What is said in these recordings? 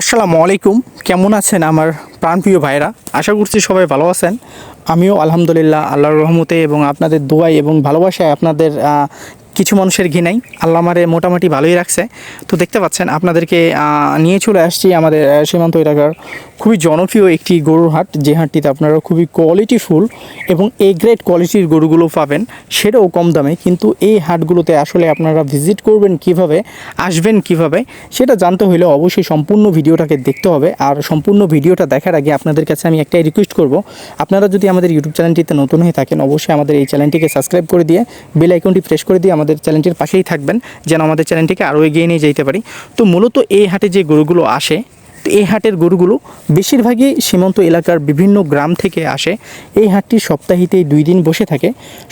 আসসালামু আলাইকুম। কেমন আছেন আমার প্রাণপ্রিয় ভাইরা আশা করছি সবাই ভালো আছেন। আমিও আলহামদুলিল্লাহ আল্লাহর রহমতে এবং আপনাদের দোয়াই এবং ভালোবাসায় আপনাদের কিছু মানুষের ঘৃণাই আল্লাহ আমারে মোটামুটি ভালোই রাখছে। তো দেখতে পাচ্ছেন, আপনাদেরকে নিয়ে চলে আসছি আমাদের সীমান্ত এলাকার খুবই জনপ্রিয় একটি গরুর হাট। যে হাটটিতে আপনারা খুবই কোয়ালিটিফুল এবং এ গ্রেড কোয়ালিটির গরুগুলো পাবেন, সেটাও কম দামে। কিন্তু এই হাটগুলোতে আসলে আপনারা ভিজিট করবেন কীভাবে, আসবেন কীভাবে, সেটা জানতে হলে অবশ্যই সম্পূর্ণ ভিডিওটাকে দেখতে হবে। আর সম্পূর্ণ ভিডিওটা দেখার আগে আপনাদের কাছে আমি একটাই রিকোয়েস্ট করব, আপনারা যদি আমাদের ইউটিউব চ্যানেলটিতে নতুন হয়ে থাকেন, অবশ্যই আমাদের এই চ্যানেলটিকে সাবস্ক্রাইব করে দিয়ে বেল আইকনটি প্রেস করে দিয়ে আমাদের চ্যানেলটির পাশেই থাকবেন, যেন আমাদের চ্যানেলটিকে আরও এগিয়ে নিয়ে যেতে পারি। তো মূলত এই হাটে যে গরুগুলো আসে তো এই হাটের গরুগুলো বেশিরভাগই সীমান্ত এলাকার বিভিন্ন গ্রাম থেকে আসে। এই হাটটি সপ্তাহিতেই দুই দিন বসে থাকে।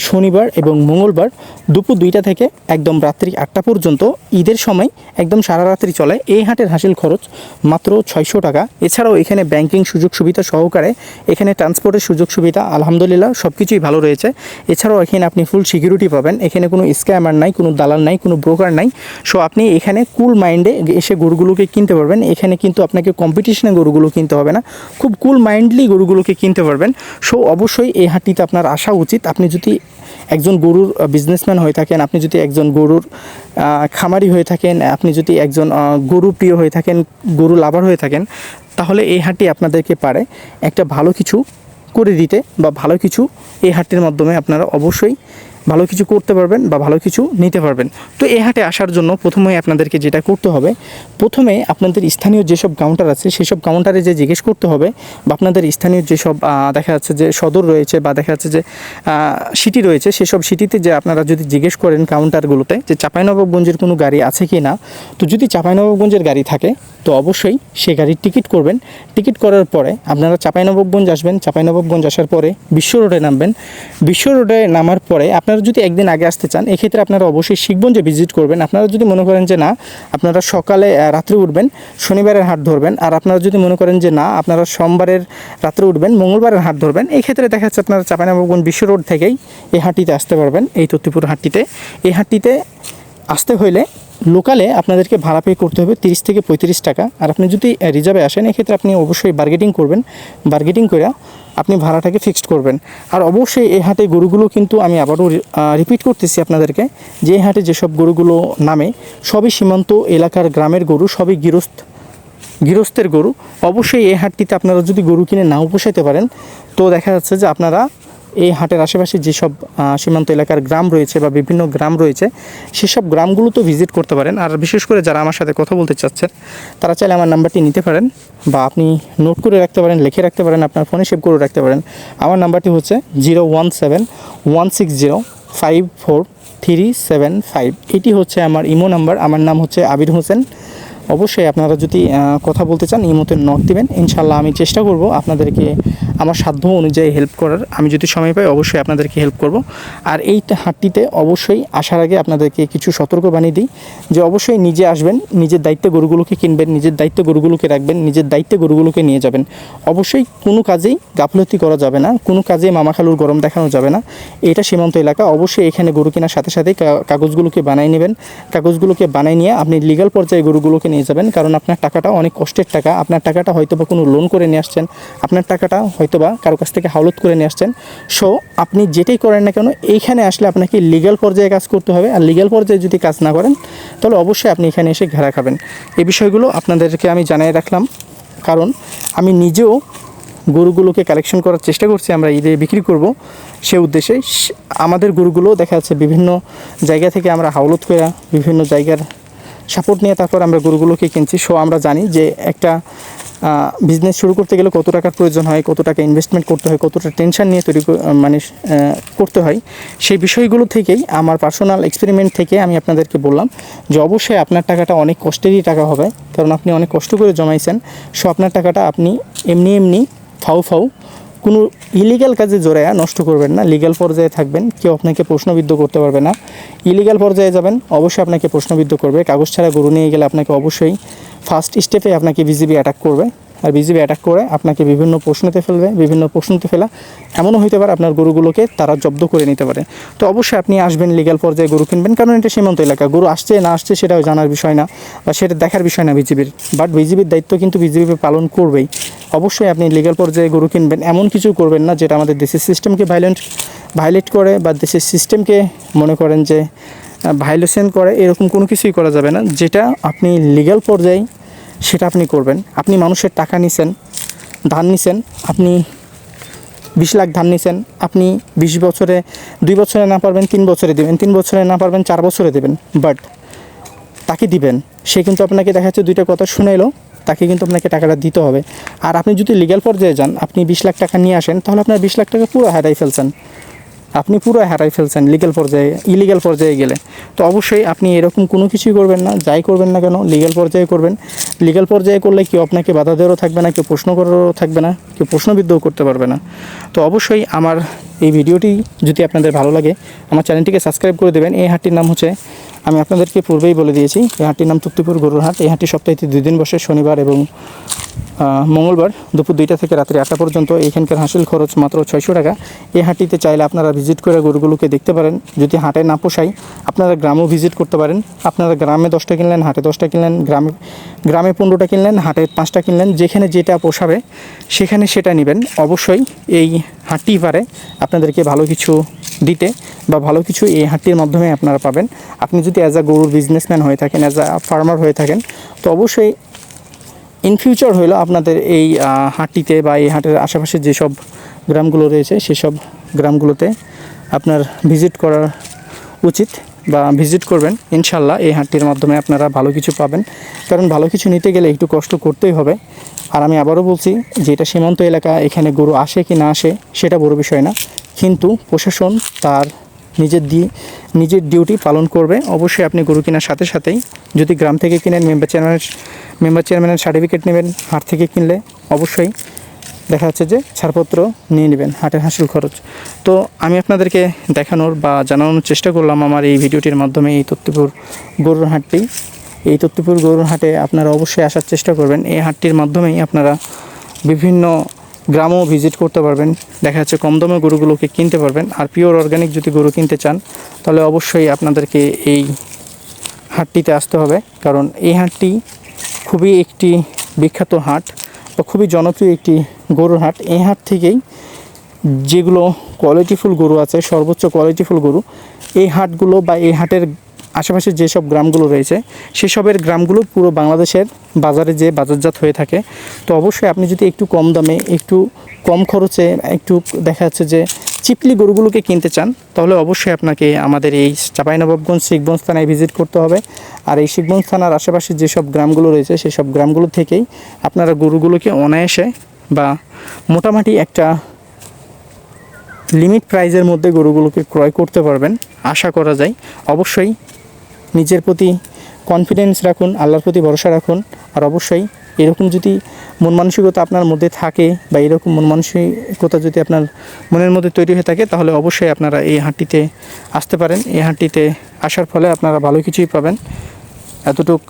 শনিবার এবং মঙ্গলবার দুপুর দুইটা থেকে একদম রাত্রি আটটা পর্যন্ত ঈদের সময় একদম সারা রাত্রি চলে। এই হাটের হাসিল খরচ মাত্র ছয়শো টাকা। এছাড়াও এখানে ব্যাংকিং সুযোগ সুবিধা সহকারে এখানে ট্রান্সপোর্টের সুযোগ সুবিধা, আলহামদুলিল্লাহ সব কিছুই ভালো রয়েছে। এছাড়াও এখানে আপনি ফুল সিকিউরিটি পাবেন। এখানে কোনো স্ক্যামার নাই, কোনো দালাল নাই, কোনো ব্রোকার নাই। সো আপনি এখানে কুল মাইন্ডে এসে গরুগুলোকে কিনতে পারবেন। এখানে কিন্তু আপনাকে কম্পিটিশনে গরুগুলো কিনতে হবে না। খুব কুল মাইন্ডলি গরুগুলোকে কিনতে পারবেন। সো অবশ্যই এই হাটটিতে আপনার আসা উচিত। আপনি যদি একজন গরুর বিজনেসম্যান হয়ে থাকেন, আপনি যদি একজন গরুর খামারি হয়ে থাকেন, আপনি যদি একজন গরু প্রিয় হয়ে থাকেন, গরু লাভার হয়ে থাকেন, তাহলে এই হাটটি আপনাদেরকে পারে একটা ভালো কিছু করে দিতে বা ভালো কিছু এই হাটটির মাধ্যমে আপনারা অবশ্যই ভালো কিছু করতে পারবেন বা ভালো কিছু নিতে পারবেন। তো এ হাটে আসার জন্য প্রথমে আপনাদেরকে যেটা করতে হবে, প্রথমে আপনাদের স্থানীয় যেসব কাউন্টার আছে, সেসব কাউন্টারে যে জিজ্ঞেস করতে হবে বা আপনাদের স্থানীয় যেসব দেখা যাচ্ছে যে সদর রয়েছে বা দেখা যাচ্ছে যে সিটি রয়েছে, সেসব সিটিতে যে আপনারা যদি জিজ্ঞেস করেন কাউন্টারগুলোতে যে চাঁপাইনবাবগঞ্জের কোনো গাড়ি আছে কি না তো যদি চাঁপাইনবাবগঞ্জের গাড়ি থাকে, তো অবশ্যই সে গাড়ির টিকিট করবেন। টিকিট করার পরে আপনারা চাঁপাইনবাবগঞ্জ আসবেন। চাঁপাইনবাবগঞ্জ আসার পরে বিশ্ব রোডে নামবেন। বিশ্ব রোডে নামার পরে আপনারা যদি একদিন আগে আসতে চান, এক্ষেত্রে আপনারা অবশ্যই শিখগঞ্জে ভিজিট করবেন। আপনারা যদি মনে করেন যে না, আপনারা সকালে রাত্রে উঠবেন, শনিবারের হাট ধরবেন, আর আপনারা যদি মনে করেন যে না, আপনারা সোমবারের রাত্রে উঠবেন, মঙ্গলবারের হাট ধরবেন এই ক্ষেত্রে দেখা যাচ্ছে আপনারা চাঁপাইনবাবগঞ্জ বিশ্ব রোড থেকেই এই হাটটিতে আসতে পারবেন, এই তত্তিপুর হাটটিতে। এই হাটটিতে আসতে হইলে লোকালে আপনাদেরকে ভাড়া পে করতে হবে তিরিশ থেকে পঁয়ত্রিশ টাকা। আর আপনি যদি রিজার্ভে আসেন, এক্ষেত্রে আপনি অবশ্যই বার্গেটিং করবেন। বার্গেটিং করে আপনি ভাড়াটাকে ফিক্সড করবেন। আর অবশ্যই এই হাটে গরুগুলো কিন্তু আমি আবারও রিপিট করতেছি আপনাদেরকে, যে হাটে যেসব গরুগুলো নামে, সবই সীমান্ত এলাকার গ্রামের গরু, সবই গৃহস্থ, গৃহস্থের গরু। অবশ্যই এই হাটটিতে আপনারা যদি গরু কিনে নাও পোষাইতে পারেন, তো দেখা যাচ্ছে যে আপনারা এই হাটের আশেপাশে যেসব সীমান্ত এলাকার গ্রাম রয়েছে বা বিভিন্ন গ্রাম রয়েছে, সেসব গ্রামগুলো তো ভিজিট করতে পারেন। আর বিশেষ করে যারা আমার সাথে কথা বলতে চাচ্ছেন, তারা চাইলে আমার নাম্বারটি নিতে পারেন বা আপনি নোট করে রাখতে পারেন, লিখে রাখতে পারেন, আপনার ফোনে সেভ করে রাখতে পারেন। আমার নাম্বারটি হচ্ছে zero one seven one six zero five four three seven five এটি হচ্ছে আমার ইমো নাম্বার, আমার নাম হচ্ছে আবির হোসেন। অবশ্যই আপনারা যদি কথা বলতে চান ইমোতে নক দেবেন। ইনশাল্লাহ আমি চেষ্টা করব আপনাদেরকে আমার সাধ্য অনুযায়ী হেল্প করার। আমি যদি সময় পাই, অবশ্যই আপনাদেরকে হেল্প করব। আর এই হাটটিতে অবশ্যই আসার আগে আপনাদেরকে কিছু সতর্ক বানিয়ে দিই, যে অবশ্যই নিজে আসবেন, নিজের দায়িত্বে গরুগুলোকে কিনবেন, নিজের দায়িত্বে গরুগুলোকে রাখবেন, নিজের দায়িত্বে গরুগুলোকে নিয়ে যাবেন। অবশ্যই কোনো কাজেই গাফলতি করা যাবে না, কোনো কাজে মামা খালুর গরম দেখানো যাবে না। এটা সীমান্ত এলাকা, অবশ্যই এখানে গরু কেনার সাথে সাথে কা- কাগজগুলোকে বানিয়ে নেবেন। কাগজগুলোকে বানিয়ে নিয়ে আপনি লিগাল পর্যায়ে গরুগুলোকে নিয়ে যাবেন, কারণ আপনার টাকাটা অনেক কষ্টের টাকা। আপনার টাকাটা হয়তো বা কোনো লোন করে নিয়ে আসছেন, আপনার টাকাটা হয়তো বা কারও কাছ থেকে হাওলত করে নিয়ে আসছেন। সো আপনি যেটাই করেন না কেন, এইখানে আসলে আপনাকে লিগাল পর্যায়ে কাজ করতে হবে। আর লিগাল পর্যায়ে যদি কাজ না করেন, তাহলে অবশ্যই আপনি এখানে এসে ঘেরা খাবেন। এই বিষয়গুলো আপনাদেরকে আমি জানিয়ে রাখলাম। কারণ আমি নিজেও গরুগুলোকে কালেকশন করার চেষ্টা করছি, আমরা ঈদে বিক্রি করব। সে উদ্দেশ্যে আমাদের গরুগুলো দেখা যাচ্ছে বিভিন্ন জায়গা থেকে আমরা হাওলত করে বিভিন্ন জায়গার সাপোর্ট নিয়ে তারপর আমরা গরুগুলোকে কিনছি। সো আমরা জানি যে একটা বিজনেস শুরু করতে গেলে কত টাকার প্রয়োজন হয়, কত টাকা ইনভেস্টমেন্ট করতে হয়, কতটা টেনশন নিয়ে তৈরি মানে করতে হয়। সেই বিষয়গুলো থেকেই, আমার পার্সোনাল এক্সপেরিমেন্ট থেকে আমি আপনাদেরকে বললাম যে অবশ্যই আপনার টাকাটা অনেক কষ্টেরই টাকা হবে। কারণ আপনি অনেক কষ্ট করে জমাইছেন। সো আপনার টাকাটা আপনি এমনি এমনি ফাউ ফাউ কোনো ইলিগাল কাজে জড়ায়া নষ্ট করবেন না লিগ্যাল পর্যায়ে থাকবেন, কেউ আপনাকে প্রশ্নবিদ্ধ করতে পারবে না। ইলিগাল পর্যায়ে যাবেন, অবশ্যই আপনাকে প্রশ্নবিদ্ধ করবে। কাগজ ছাড়া গরু নিয়ে গেলে আপনাকে অবশ্যই ফার্স্ট স্টেপে আপনাকে বিজিবি অ্যাটাক করবে। আর বিজিবি অ্যাটাক করে আপনাকে বিভিন্ন প্রশ্নতে ফেলবে, বিভিন্ন প্রশ্নতে ফেলা। এমনও হইতে পারে আপনার গরুগুলোকে তারা জব্দ করে নিতে পারে। তো অবশ্যই আপনি আসবেন লিগ্যাল পর্যায়ে গরু কিনবেন, কারণ এটা সীমান্ত এলাকা। গরু আসছে, না আসছে সেটাও জানার বিষয় না, বা সেটা দেখার বিষয় না বিজিবির বাট বিজিবির দায়িত্ব কিন্তু বিজিবি পালন করবেই। অবশ্যই আপনি লিগাল পর্যায়ে গরু কিনবেন। এমন কিছু করবেন না যেটা আমাদের দেশের সিস্টেমকে ভাইলেন্ট ভাইলেট করে বা দেশের সিস্টেমকে মনে করেন যে ভাইলেশন করে, এরকম কোনো কিছুই করা যাবে না। যেটা আপনি লিগ্যাল পর্যায়ে সেটা আপনি করবেন। আপনি মানুষের টাকা নিছেন, ধান নিছেন, আপনি বিশ লাখ ধান নিছেন, আপনি বিশ বছরে, দুই বছরে না পারবেন, তিন বছরে দেবেন, তিন বছরে না পারবেন, চার বছরে দেবেন। বাট তাকে দিবেন। সে কিন্তু আপনাকে দেখা যাচ্ছে দুইটা কথা শুনে এলো তাকে কিন্তু আপনাকে টাকাটা দিতে হবে। আর আপনি যদি লিগ্যাল পর্যায়ে যান, আপনি বিশ লাখ টাকা নিয়ে আসেন, তাহলে আপনার বিশ লাখ টাকা পুরো হারাই ফেলছেন। আপনি পুরো হারাই ফেলছেন লিগ্যাল পর্যায়ে ইলিগ্যাল পর্যায়ে গেলে। তো অবশ্যই আপনি এরকম কোনো কিছুই করবেন না, যাই করবেন না কেন লিগ্যাল পর্যায়ে করবেন। লিগ্যাল পর্যায়ে করলে কেউ আপনাকে বাধা দেওয়ারও থাকবে না, কেউ প্রশ্ন করারও থাকবে না, কেউ প্রশ্নবিদ্ধও করতে পারবে না। তো অবশ্যই আমার এই ভিডিওটি যদি আপনাদের ভালো লাগে, আমার চ্যানেলটিকে সাবস্ক্রাইব করে দেবেন। এই হাটটির নাম হচ্ছে আমি আপনাদেরকে পূর্বেই বলে দিয়েছি, এই হাটটির নাম তুত্তিপুর গরুর হাট। এই হাটটি সপ্তাহে দুই দিন বসে, শনিবার এবং মঙ্গলবার দুপুর দুইটা থেকে রাত্রি আটটা পর্যন্ত। এখানকার হাসিল খরচ মাত্র ছয়শো টাকা। এই হাটটিতে চাইলে আপনারা ভিজিট করে গরুগুলোকে দেখতে পারেন। যদি হাটে না পোষায় আপনারা গ্রামেও ভিজিট করতে পারেন। আপনারা গ্রামে দশটা কিনলেন, হাটে দশটা কিনলেন, গ্রামে গ্রামে পনেরোটা কিনলেন, হাটে পাঁচটা কিনলেন, যেখানে যেটা পোষাবে সেখানে সেটা নেবেন। অবশ্যই এই হাটটি পারে। আপনাদেরকে ভালো কিছু দিতে বা ভালো কিছু এই হাটটির মাধ্যমে আপনারা পাবেন। আপনি যদি অ্যাজ আ গরুর বিজনেসম্যান হয়ে থাকেন অ্যাজ আ ফার্মার হয়ে থাকেন, তো অবশ্যই ইন ফিউচার হইল আপনাদের এই হাটটিতে বা এই হাটের আশেপাশে যেসব গ্রামগুলো রয়েছে, সেসব গ্রামগুলোতে আপনার ভিজিট করা উচিত। বা ভিজিট করবেন, ইনশাল্লাহ এই হাটটির মাধ্যমে আপনারা ভালো কিছু পাবেন। কারণ ভালো কিছু নিতে গেলে একটু কষ্ট করতেই হবে। আর আমি আবারও বলছি যে এটা সীমান্ত এলাকা, এখানে গরু আসে কি না আসে সেটা বড় বিষয় না। কিন্তু প্রশাসন তার নিজের দি, নিজের ডিউটি পালন করবে। অবশ্যই আপনি গরু কেনার সাথে সাথেই যদি গ্রাম থেকে কিনেন মেম্বার চেয়ারম্যানের মেম্বার চেয়ারম্যানের সার্টিফিকেট নেবেন, হাট থেকে কিনলে অবশ্যই। দেখা যাচ্ছে যে ছাড়পত্র নিয়ে নেবেন, হাটের হাসিল খরচ। তো আমি আপনাদেরকে দেখানোর বা জানানোর চেষ্টা করলাম আমার এই ভিডিওটির মাধ্যমে এই তত্ত্বপুর গরুর হাটটি। এই তত্ত্বপুর গরুর হাটে আপনারা অবশ্যই আসার চেষ্টা করবেন। এই হাটটির মাধ্যমেই আপনারা বিভিন্ন গ্রামও ভিজিট করতে পারবেন। দেখা যাচ্ছে কম দামে গরুগুলোকে কিনতে পারবেন। আর পিওর অর্গানিক যদি গরু কিনতে চান, তাহলে অবশ্যই আপনাদেরকে এই হাটটিতে আসতে হবে। কারণ এই হাটটি খুবই একটি বিখ্যাত হাট বা খুবই জনপ্রিয় একটি গরুর হাট, এই হাট থেকেই যেগুলো কোয়ালিটিফুল গরু আছে, সর্বোচ্চ কোয়ালিটিফুল গরু, এই হাটগুলো বা এই হাটের আশেপাশে যেসব গ্রামগুলো রয়েছে, সেসবের গ্রামগুলো পুরো বাংলাদেশের বাজারে যে বাজারজাত হয়ে থাকে। তো অবশ্যই আপনি যদি একটু কম দামে, একটু কম খরচে, একটু দেখা যাচ্ছে যে চিপলি গরুগুলোকে কিনতে চান, তাহলে অবশ্যই আপনাকে আমাদের এই চাঁপাইনবাবগঞ্জ শিখগঞ্জ থানায় ভিজিট করতে হবে। আর এই শিখগঞ্জ থানার আশেপাশে যেসব গ্রামগুলো রয়েছে, সেসব গ্রামগুলো থেকেই আপনারা গরুগুলোকে অনায়াসে বা মোটামুটি একটা লিমিট প্রাইজের মধ্যে গরুগুলোকে ক্রয় করতে পারবেন, আশা করা যায়। অবশ্যই নিজের প্রতি কনফিডেন্স রাখুন, আল্লাহর প্রতি ভরসা রাখুন, আর অবশ্যই এরকম যদি মন মানসিকতা আপনার মধ্যে থাকে বা এরকম মন মানসিকতা যদি আপনার মনের মধ্যে তৈরি হয়ে থাকে, তাহলে অবশ্যই আপনারা এই হাটটিতে আসতে পারেন। এই হাটটিতে আসার ফলে আপনারা ভালো কিছুই পাবেন। এতটুক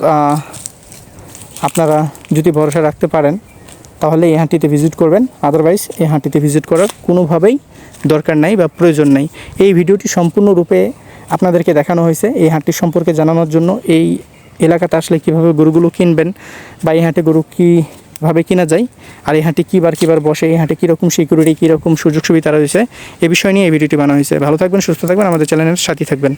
আপনারা যদি ভরসা রাখতে পারেন তাহলে এই হাটটিতে ভিজিট করবেন। আদারওয়াইজ এই হাঁটিতে ভিজিট করার কোনোভাবেই দরকার নাই বা প্রয়োজন নেই। এই ভিডিওটি সম্পূর্ণরূপে আপনাদেরকে দেখানো হয়েছে। এই হাটটি সম্পর্কে জানানোর জন্য এই এলাকাতে আসলে কীভাবে গরুগুলো কিনবেন বা এই হাটে গরু কীভাবে কিনা যায়, আর এই হাটে কী বার কী বার বসে, এই হাটে কীরকম সিকিউরিটি কীরকম সুযোগ সুবিধা রয়েছে, এ বিষয় নিয়ে এই ভিডিওটি বানানো হয়েছে। ভালো থাকবেন, সুস্থ থাকবেন, আমাদের চ্যানেলের সাথে থাকবেন।